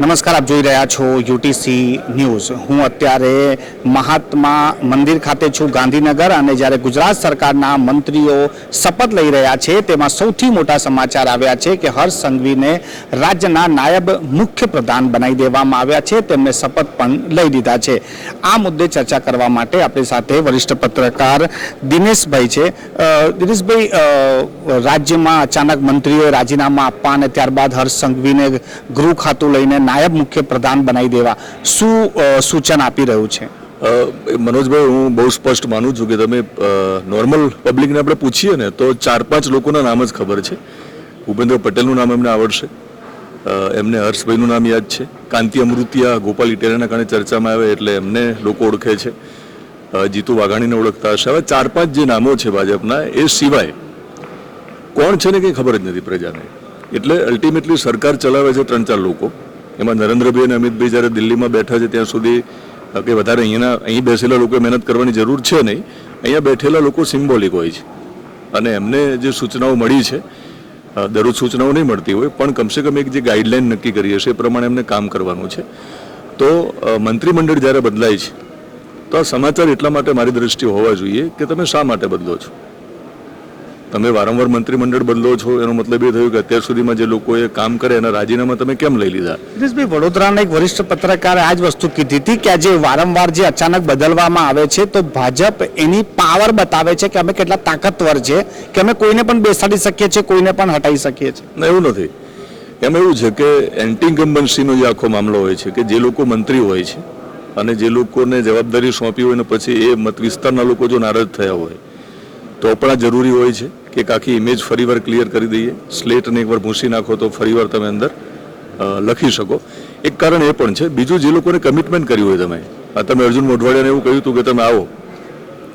નમસ્કાર, આપ જોઈ રહ્યા છો યુટીસી ન્યૂઝ. હું અત્યારે મહાત્મા મંદિર ખાતે છું, ગાંધીનગર, અને જ્યારે ગુજરાત સરકારના મંત્રીઓ શપથ લઈ રહ્યા છે, તેમાં સૌથી મોટા સમાચાર આવ્યા છે કે હર્ષ સંઘવીને રાજ્યના નાયબ મુખ્ય પ્રધાન બનાવી દેવામાં આવ્યા છે. તેમને શપથ પણ લઈ દીધા છે. આ મુદ્દે ચર્ચા કરવા માટે આપણી સાથે વરિષ્ઠ પત્રકાર દિનેશભાઈ છે. દિનેશભાઈ રાજ્યમાં અચાનક મંત્રીઓએ રાજીનામા આપવા અને ત્યારબાદ હર્ષ સંઘવીને ગૃહ ખાતું લઈને નાયબ મુખ્ય પ્રધાન બનાવી દેવા શું સૂચન આપી રહ્યું છે? મનોજભાઈ, હું બહુ સ્પષ્ટ માનું છું કે તમે નોર્મલ પબ્લિકને આપણે પૂછીએ ને, તો ચાર પાંચ લોકોના નામ જ ખબર છે. ભૂપેન્દ્ર પટેલનું નામ એમને આવડશે. એમને હર્ષભાઈનું નામ યાદ છે. કાંતિ અમૃતિયા, ગોપાલ ઇટેરિયાના કારણે ચર્ચામાં આવે એટલે એમને લોકો ઓળખે છે. જીતુ વાઘાણીને ઓળખતા હશે. હવે ચાર પાંચ જે નામો છે ભાજપના, એ સિવાય કોણ છે ને કંઈ ખબર જ નથી પ્રજાને. એટલે અલ્ટિમેટલી સરકાર ચલાવે છે ત્રણ ચાર લોકો. એમાં નરેન્દ્રભાઈ અને અમિતભાઈ જ્યારે દિલ્હીમાં બેઠા છે ત્યાં સુધી કે વધારે અહીંયાના અહીં બેસેલા લોકોએ મહેનત કરવાની જરૂર છે નહીં. અહીંયા બેઠેલા લોકો સિમ્બોલિક હોય છે. અને એમને જે સૂચનાઓ મળી છે દરરોજ સૂચનાઓ નહીં મળતી હોય, પણ કમસે કમ એક જે ગાઈડલાઈન નક્કી કરી હશે એ પ્રમાણે એમને કામ કરવાનું છે. તો મંત્રીમંડળ જ્યારે બદલાય છે, તો આ સમાચાર એટલા માટે મારી દ્રષ્ટિએ હોવા જોઈએ કે તમે શા માટે બદલો છો? તમે વારંવાર મંત્રીમંડળ બદલો છો એનો મતલબ એ થયું કે અત્યાર સુધીમાં જે લોકોએ કામ કરે એના રાજીનામા તમે કેમ લઈ લીધા? દિનેશભાઈ વડોદરાના એક વરિષ્ઠ પત્રકારે આ જ વસ્તુ કીધી હતી કે આજે વારંવાર જે અચાનક બદલવામાં આવે છે તો ભાજપ એની પાવર બતાવે છે કે અમે કેટલા તાકાતવર છે કે અમે કોઈને પણ બેસાડી શકીએ છીએ કોઈને પણ હટાવી શકીએ છીએ. એવું નથી. એમાં એવું છે કે એન્ટી ઇન્કમ્બન્સીનો જે આખો મામલો હોય છે કે જે લોકો મંત્રી હોય છે અને જે લોકોને જવાબદારી સોંપી હોય ને પછી એ મત વિસ્તારના લોકો જો નારાજ થયા હોય તો પણ આ જરૂરી હોય છે. કે આખી ઇમેજ ફરીવાર ક્લિયર કરી દઈએ. સ્લેટને એકવાર ભૂંસી નાખો તો ફરીવાર તમે અંદર લખી શકો. એક કારણ એ પણ છે, બીજું જે લોકોને કમિટમેન્ટ કર્યું હોય તમે, આ તમે અર્જુન મોઢવાડિયાને એવું કહ્યું હતું કે તમે આવો.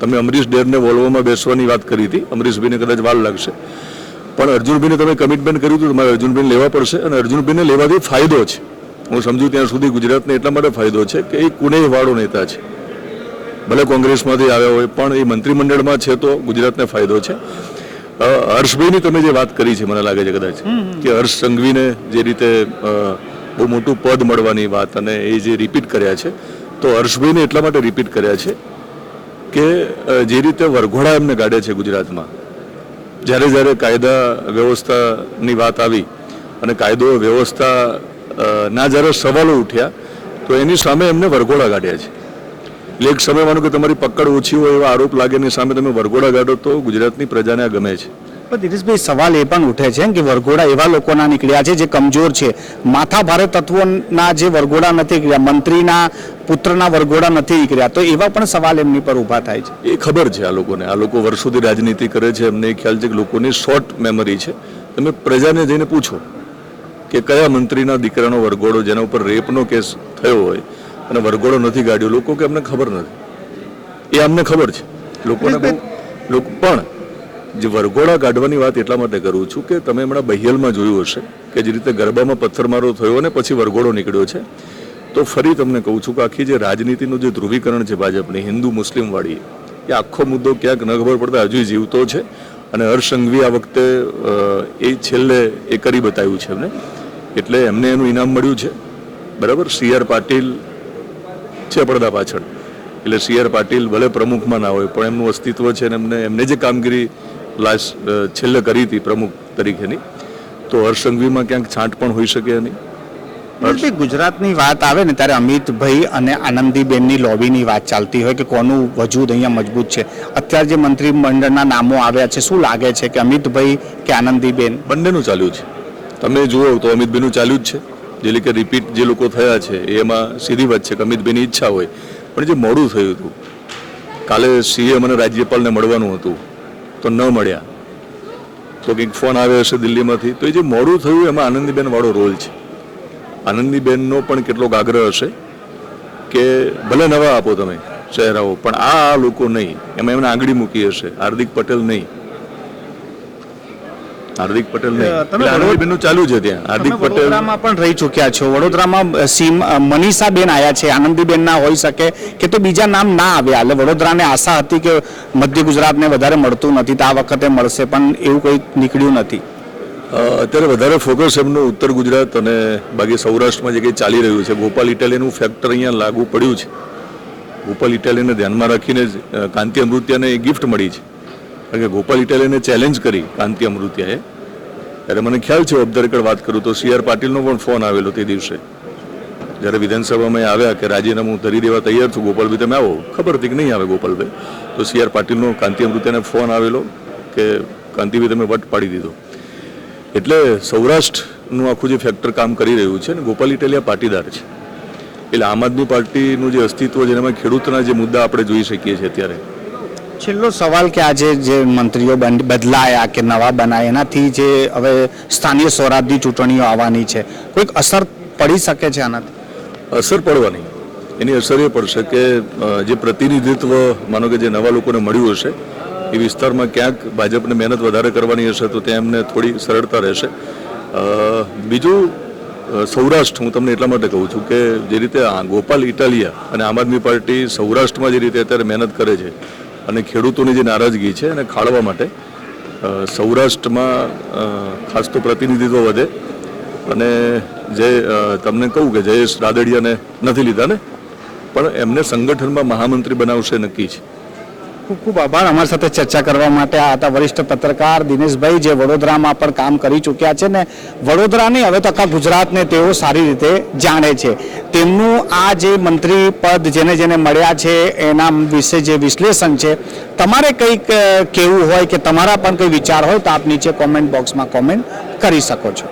તમે અમરીશ ડેરને વોલ્વોમાં બેસવાની વાત કરી હતી, અમરીશભાઈને કદાચ વાર લાગશે. પણ અર્જુનભાઈને તમે કમિટમેન્ટ કર્યું હતું તમારે અર્જુનભાઈને લેવા પડશે અને અર્જુનભાઈને લેવાથી ફાયદો છે. હું સમજુ ત્યાં સુધી ગુજરાતને એટલા માટે ફાયદો છે કે એ કુનેહવાળો નેતા છે. ભલે કોંગ્રેસમાંથી આવ્યા હોય, પણ એ મંત્રીમંડળમાં છે તો ગુજરાતને ફાયદો છે. હર્ષભાઈની તમે જે વાત કરી છે મને લાગે છે કદાચ કે હર્ષ સંઘવીને જે રીતે બહુ મોટું પદ મળવાની વાત અને એ જે રિપીટ કર્યા છે તો હર્ષભાઈને એટલા માટે રિપીટ કર્યા છે કે જે રીતે વરઘોડા એમને ગાડે છે ગુજરાતમાં. જ્યારે જ્યારે કાયદા વ્યવસ્થાની વાત આવી અને કાયદો વ્યવસ્થા ના જ્યારે સવાલો ઉઠ્યા તો એની સામે એમને વરઘોડા કાઢ્યા છે. એટલે એક સમય માનો કે તમારી પકડ ઓછી હોય એવા આરોપ લાગે એની સામે તમે વરઘોડા ગાડો તો ગુજરાતની પ્રજાને આ ગમે છે. પણ દિનેશભાઈ સવાલ એ પણ ઉઠે છે કે વરઘોડા એવા લોકોના નીકળ્યા છે જે કમજોર છે. માથા ભારે તત્વોના જે વરઘોડા નથી નીકળ્યા મંત્રીના પુત્રના વરઘોડા નથી નીકળ્યા તો એવા પણ સવાલ એમની પર ઊભા થાય છે. એ ખબર છે આ લોકોને. આ લોકો વર્ષોથી રાજનીતિ કરે છે. એમને ખ્યાલ છે કે લોકોની શોર્ટ મેમરી છે. તમે પ્રજાને જઈને પૂછો કે કયા મંત્રીના દીકરાનો વરઘોડો જેના ઉપર રેપનો કેસ થયો હોય અને વરઘોડો નથી ગાડ્યો. લોકો કે અમને ખબર નથી. એ અમને ખબર છે. લોકોને બહુ લોકો પણ જે વરઘોડા કાઢવાની વાત એટલા માટે કરું છું કે તમે હમણાં બહિયલમાં જોયું હશે કે જે રીતે ગરબામાં પથ્થરમારો થયો અને પછી વરઘોડો નીકળ્યો છે. તો ફરી તમને કહું છું કે આખી જે રાજનીતિનું જે ધ્રુવીકરણ છે ભાજપની હિન્દુ મુસ્લિમવાળી એ આખો મુદ્દો ક્યાંક ન ખબર પડતા હજુ જીવતો છે. અને હર્ષંઘવી આ વખતે એ છેલ્લે એ કરી બતાવ્યું છે એમને. એટલે એમને એનું ઇનામ મળ્યું છે. બરાબર? સી આર પાટીલ છે પડદા પાછળ. એટલે સી આર પાટીલ ભલે પ્રમુખમાં ના હોય પણ એમનું અસ્તિત્વ છે અને એમને એમને જે કામગીરી લાસ્ટ છેલ્લે કરી હતી પ્રમુખ તરીકેની તો હર્ષસંઘવીમાં ક્યાંક છાંટ પણ હોઈ શકે નહીં ગુજરાતની વાત આવે ને ત્યારે અમિતભાઈ અને આનંદીબેનની લોબીની વાત ચાલતી હોય કે કોનું વજૂદ અહીંયા મજબૂત છે. અત્યારે જે મંત્રીમંડળના નામો આવ્યા છે શું લાગે છે કે અમિતભાઈ કે આનંદીબેન? બંનેનું ચાલ્યું છે. તમે જુઓ તો અમિતભાઈનું ચાલ્યું જ છે. જે કે રિપીટ જે લોકો થયા છે એમાં સીધી વાત છે કે અમિતભાઈની ઈચ્છા હોય. પણ જે મોડું થયું હતું, કાલે સીએમ અને રાજ્યપાલને મળવાનું હતું, તો ન મળ્યા. તો કંઈક ફોન આવ્યો હશે દિલ્હીમાંથી. તો એ જે મોડું થયું, એમાં આનંદીબેન વાળો રોલ છે. આનંદીબેનનો પણ કેટલોક આગ્રહ હશે કે ભલે નવા આપો તમે ચહેરાઓ પણ આ લોકો નહીં. એમાં એમને આંગળી મૂકી હશે, હાર્દિક પટેલ નહીં. હાર્દિક પટેલ નહીં. ચાલુ છે ત્યાં. હાર્દિક પટેલ વડોદરામાં પણ રહી ચૂક્યા છો. વડોદરામાં સીમ મનીષાબેન આવ્યા છે. આનંદીબેન ના હોઈ શકે કે તો બીજા નામ ના આવ્યા. એટલે વડોદરાને આશા હતી કે મધ્ય ગુજરાતને વધારે મળતું નથી તો આ વખતે મળશે પણ એવું કંઈ નીકળ્યું નથી. અત્યારે વધારે ફોકસ એમનું ઉત્તર ગુજરાત અને બાકી સૌરાષ્ટ્રમાં જે કંઈ ચાલી રહ્યું છે. ગોપાલ ઇટાલિયનનું ફેક્ટર અહીંયા લાગુ પડ્યું છે. ગોપાલ ઇટાલિયનને ધ્યાનમાં રાખીને જ કાંતિ અમૃત્યાને ગિફ્ટ મળી છે. કારણ કે ગોપાલ ઇટાલિયને ચેલેન્જ કરી કાંતિ અમૃતિયાએ ત્યારે મને ખ્યાલ છે ઓફ વાત કરું તો સી આર પાટીલનો પણ ફોન આવેલો તે દિવસે. જ્યારે વિધાનસભામાં આવ્યા કે રાજીનામું ધરી દેવા તૈયાર છું, ગોપાલભાઈ તમે આવો. ખબર હતી કે નહીં આવે ગોપાલભાઈ? તો સી આર પાટીલનો કાંતિ અમૃતિયાને ફોન આવેલો કે કાંતિભાઈ તમે વટ પાડી દીધો. એટલે સૌરાષ્ટ્રનું આખું જે ફેક્ટર કામ કરી રહ્યું છે ને, ગોપાલ ઇટાલિયા પાટીદાર છે. એટલે આમ આદમી પાર્ટીનું જે અસ્તિત્વ છે, એનામાં ખેડૂતના જે મુદ્દા આપણે જોઈ શકીએ છીએ અત્યારે. છેલ્લો સવાલ કે આજે જે મંત્રીઓ બદલાયા કે નવા બનાયા, એનાથી જે હવે સ્થાનિય સ્વરાજની ચૂંટણીઓ આવવાની છે, કોઈક અસર પડી શકે છે આનાથી? અસર પડવાની. એની અસર એ પડશે કે જે પ્રતિનિધિત્વ, માનો કે જે નવા લોકોને મળ્યું હશે, એ વિસ્તારમાં ક્યાંક ભાજપને મહેનત વધારે કરવાની હશે, તો ત્યાં એમને થોડી સરળતા રહેશે. બીજું સૌરાષ્ટ્ર, હું તમને એટલા માટે કહું છું કે, જે રીતે ગોપાલ ઇટાલિયા અને આમ આદમી પાર્ટી સૌરાષ્ટ્રમાં જે રીતે અત્યારે મહેનત કરે છે અને ખેડૂતોની જે નારાજગી છે એને ખાળવા માટે સૌરાષ્ટ્રમાં ખાસ તો પ્રતિનિધિત્વ વધે. અને જે તમને કહું કે જયેશ રાદડિયાને નથી લીધા ને, પણ એમને સંગઠનમાં મહામંત્રી બનાવશે નક્કી છે. ખૂબ ખૂબ આભાર. અમારી સાથે ચર્ચા કરવા માટે આ હતા વરિષ્ઠ પત્રકાર દિનેશભાઈ, જે વડોદરામાં પણ કામ કરી ચૂક્યા છે ને વડોદરાની હવે તો આખા ગુજરાતને તેઓ સારી રીતે જાણે છે. તેમનું આ જે મંત્રી પદ જેને જેને મળ્યા છે, એના વિશે જે વિશ્લેષણ છે, તમારે કંઈક કહેવું હોય કે તમારા પણ કંઈ વિચાર હોય તો આપ નીચે કોમેન્ટ બોક્સમાં કોમેન્ટ કરી શકો છો.